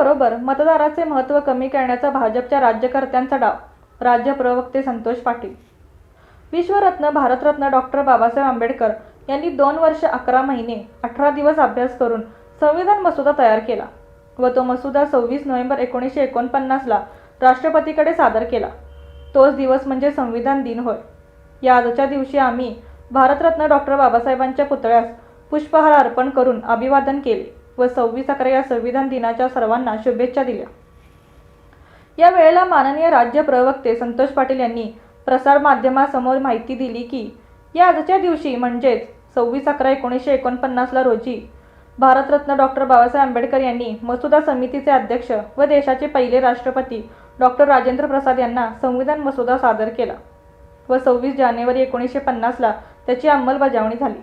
बरोबर मतदाराचे महत्त्व कमी करण्याचा भाजपच्या राज्यकर्त्यांचा डाव. राज्य प्रवक्ते संतोष पाटील. विश्वरत्न भारतरत्न डॉक्टर बाबासाहेब आंबेडकर यांनी दोन वर्ष अकरा महिने अठरा दिवस अभ्यास करून संविधान मसुदा तयार केला व तो मसुदा सव्वीस नोव्हेंबर एकोणीसशे एकोणपन्नासला राष्ट्रपतीकडे सादर केला. तोच दिवस म्हणजे संविधान दिन होय. या आजच्या दिवशी आम्ही भारतरत्न डॉक्टर बाबासाहेबांच्या पुतळ्यास पुष्पहार अर्पण करून अभिवादन केले. व सव्वीस अकरा या संविधान दिनाच्या सर्वांना शुभेच्छा दिल्या. या वेळेला माननीय राज्य प्रवक्ते संतोष पाटील यांनी प्रसारमाध्यमासमोर माहिती दिली की या आजच्या दिवशी म्हणजेच सव्वीस अकरा एकोणीसशे एकोणपन्नासला रोजी भारतरत्न डॉक्टर बाबासाहेब आंबेडकर यांनी मसुदा समितीचे अध्यक्ष व देशाचे पहिले राष्ट्रपती डॉक्टर राजेंद्र प्रसाद यांना संविधान मसुदा सादर केला व सव्वीस जानेवारी एकोणीसशे पन्नासला त्याची अंमलबजावणी झाली.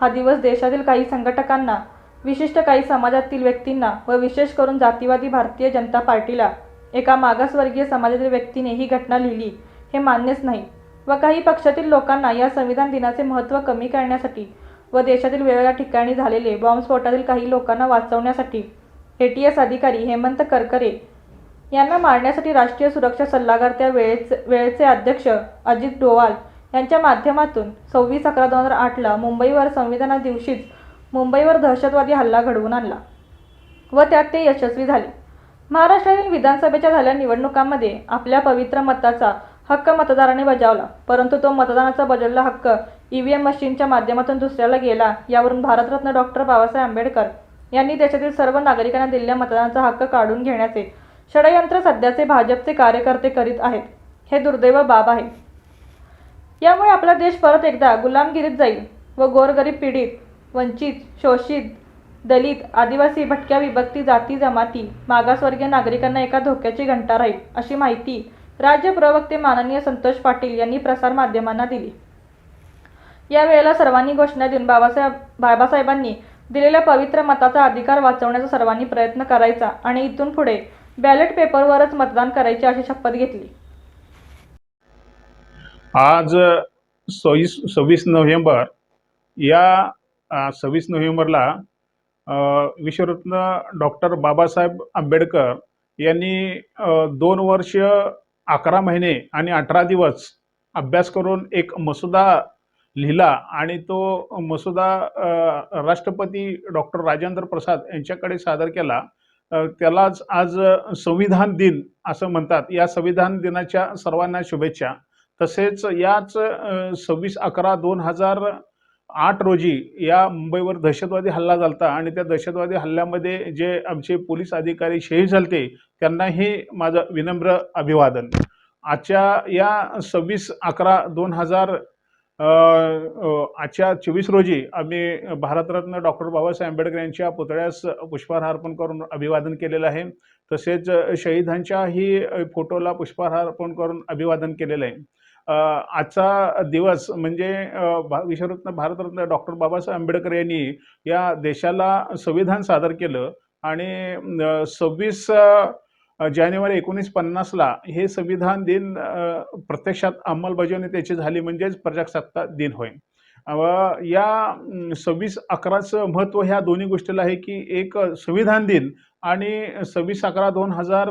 हा दिवस देशातील काही संघटकांना विशिष्ट काही समाजातील व्यक्तींना व विशेष करून जातीवादी भारतीय जनता पार्टीला एका मागासवर्गीय समाजातील व्यक्तीने ही घटना लिहिली हे मान्यच नाही. व काही पक्षातील लोकांना या संविधान दिनाचे महत्त्व कमी करण्यासाठी व देशातील वेगवेगळ्या ठिकाणी झालेले बॉम्बस्फोटातील काही लोकांना वाचवण्यासाठी ए टी एस अधिकारी हेमंत करकरे यांना मारण्यासाठी राष्ट्रीय सुरक्षा सल्लागार त्या वेळेचे वेळेचे अध्यक्ष अजित डोवाल यांच्या माध्यमातून सव्वीस अकरा दोन हजार आठला मुंबईवर संविधाना दिवशीच मुंबईवर दहशतवादी हल्ला घडवून आणला व त्यात ते यशस्वी झाले. महाराष्ट्रातील विधानसभेच्या झालेल्या निवडणुकांमध्ये आपल्या पवित्र मताचा हक्क मतदाराने बजावला परंतु तो मतदानाचा बजावलेला हक्क ई व्ही एम मशीनच्या माध्यमातून दुसऱ्याला गेला यावरून भारतरत्न डॉक्टर बाबासाहेब आंबेडकर यांनी देशातील सर्व नागरिकांना दिलेल्या मतदानाचा हक्क काढून घेण्याचे षडयंत्र सध्याचे भाजपचे कार्यकर्ते करीत आहेत. हे दुर्दैव बाब आहे. यामुळे आपला देश परत एकदा गुलामगिरीत जाईल व गोरगरीब पीडित वंचित शोषित दलित आदिवासी भटक्या विभक्ती जाती जमाती मागासवर्गीय नागरिकांना एका धोक्याची घंटा राहील अशी माहिती राज्य प्रवक्ते माननीय संतोष पाटील यांनी प्रसारमाध्यमांना दिली. यावेळेला सर्वांनी घोषणा देऊन बाबासाहेब बाबासाहेबांनी दिलेल्या पवित्र मताचा अधिकार वाचवण्याचा सर्वांनी प्रयत्न करायचा आणि इथून पुढे बॅलेट पेपरवरच मतदान करायची अशी शपथ घेतली. आज सव्वीस सव्वीस नोव्हेंबर या सव्वीस नोव्हेंबरला विश्वरत्न डॉक्टर बाबासाहेब आंबेडकर यांनी दोन वर्ष अकरा महिने आणि अठरा दिवस अभ्यास करून एक मसुदा लिहिला आणि तो मसुदा राष्ट्रपती डॉक्टर राजेंद्र प्रसाद यांच्याकडे सादर केला. त्यालाच आज संविधान दिन असं म्हणतात. या संविधान दिनाच्या सर्वांना शुभेच्छा. तसेच याच सव्वीस अकरा दोन हजार आठ रोजी या मुंबईवर दहशतवादी हल्ला झालता आणि त्या दहशतवादी हल्ल्यामध्ये जे आमचे पोलीस अधिकारी शहीद झालते त्यांनाही माझं विनम्र अभिवादन. आजच्या या सव्वीस अकरा दोन हजार आजच्या चोवीस रोजी आम्ही भारतरत्न डॉक्टर बाबासाहेब आंबेडकर यांच्या पुतळ्यास पुष्पहार अर्पण करून अभिवादन केलेलं आहे. तसेच शहीदांच्याही फोटोला पुष्पहार अर्पण करून अभिवादन केलेलं आहे. आजचा दिवस म्हणजे भा- विश्वरत्न भारतरत्न डॉक्टर बाबासाहेब आंबेडकर यांनी या देशाला संविधान सादर केलं आणि सव्वीस जानेवारी एकोणीस पन्नासला हे संविधान दिन प्रत्यक्षात अंमलबजावणी त्याची झाली म्हणजेच प्रजासत्ताक दिन होय. व या सव्वीस अकराचं महत्त्व ह्या दोन्ही गोष्टीला आहे की एक संविधान दिन आणि सव्वीस अकरा दोन हजार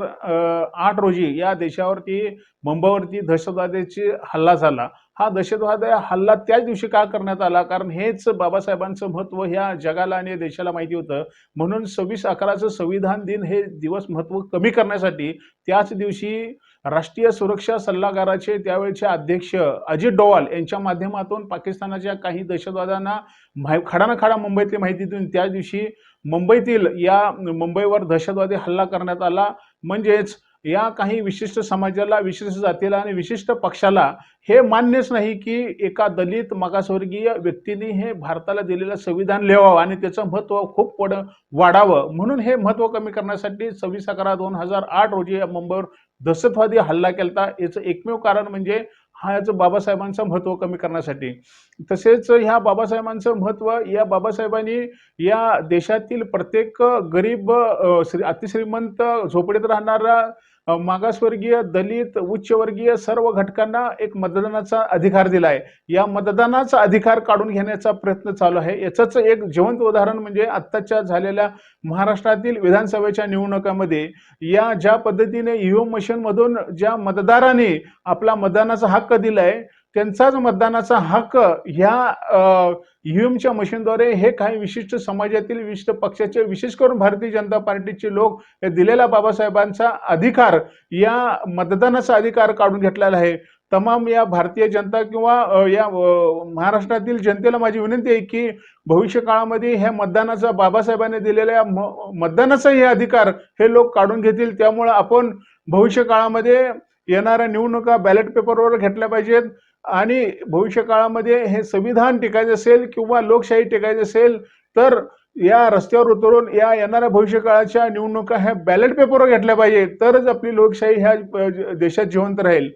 आठ रोजी या देशावरती मुंबईवरती दहशतवाद्याची हल्ला झाला. हा दहशतवाद हल्ला त्याच दिवशी का करण्यात आला? कारण हेच बाबासाहेबांचं महत्त्व ह्या जगाला आणि देशाला माहिती होतं. म्हणून सव्वीस अकराचं संविधान दिन हे दिवस महत्त्व कमी करण्यासाठी त्याच दिवशी राष्ट्रीय सुरक्षा सल्लागाराचे त्यावेळचे अध्यक्ष अजित डोवाल यांच्या माध्यमातून पाकिस्तानाच्या काही दहशतवाद्यांना माहि खडा खडा मुंबईतली माहिती देऊन त्या दिवशी मुंबईतील या मुंबईवर दहशतवादी हल्ला करण्यात आला. म्हणजेच या काही विशिष्ट समाजाला विशिष्ट जातीला आणि विशिष्ट पक्षाला हे मान्यच नाही की एका दलित मागासवर्गीय व्यक्तीने हे भारताला दिलेलं संविधान लिहावं आणि त्याचं महत्त्व खूप पुढ वाढावं. म्हणून हे महत्त्व कमी करण्यासाठी सव्वीस अकरा दोन हजार आठ रोजी या मुंबईवर दहशतवादी हल्ला होता. याचं एकमेव कारण म्हणजे हा याचं बाबासाहेबांचं महत्त्व कमी करण्यासाठी. तसेच ह्या बाबासाहेबांचं महत्त्व या बाबासाहेबांनी या देशातील प्रत्येक गरीब श्री अतिश्रीमंत झोपडीत राहणारा मागासवर्गीय दलित उच्चवर्गीय सर्व घटकांना एक मतदानाचा अधिकार दिला आहे या मतदानाचा अधिकार काढून घेण्याचा प्रयत्न चालू आहे. याचंच एक जिवंत उदाहरण म्हणजे आत्ताच्या झालेल्या महाराष्ट्रातील विधानसभेच्या निवडणुकामध्ये या ज्या पद्धतीने ईव्हीएम मशीनमधून ज्या मतदाराने आपला मतदानाचा हक्क दिलाय त्यांचाच मतदानाचा हक्क ह्या ईव्हीएमच्या मशीनद्वारे हे काही विशिष्ट समाजातील विशिष्ट पक्षाचे विशेष करून भारतीय जनता पार्टीचे लोक हे दिलेला बाबासाहेबांचा अधिकार या मतदानाचा अधिकार काढून घेतलेला आहे. तमाम या भारतीय जनता किंवा या महाराष्ट्रातील जनतेला माझी विनंती आहे की भविष्य काळामध्ये ह्या मतदानाचा बाबासाहेबांनी दिलेल्या म- मतदानाचा हे अधिकार हे लोक काढून घेतील. त्यामुळे आपण भविष्य काळामध्ये येणाऱ्या निवडणुका बॅलेट पेपरवर घेतल्या पाहिजेत. आणि भविष्य काळामध्ये हे संविधान टिकायचं असेल किंवा लोकशाही टिकायची असेल तर या रस्त्यावर उतरून या येणाऱ्या भविष्य काळाच्या निवडणुका ह्या बॅलेट पेपरवर घेतल्या पाहिजे तरच आपली लोकशाही ह्या देशात जिवंत राहील.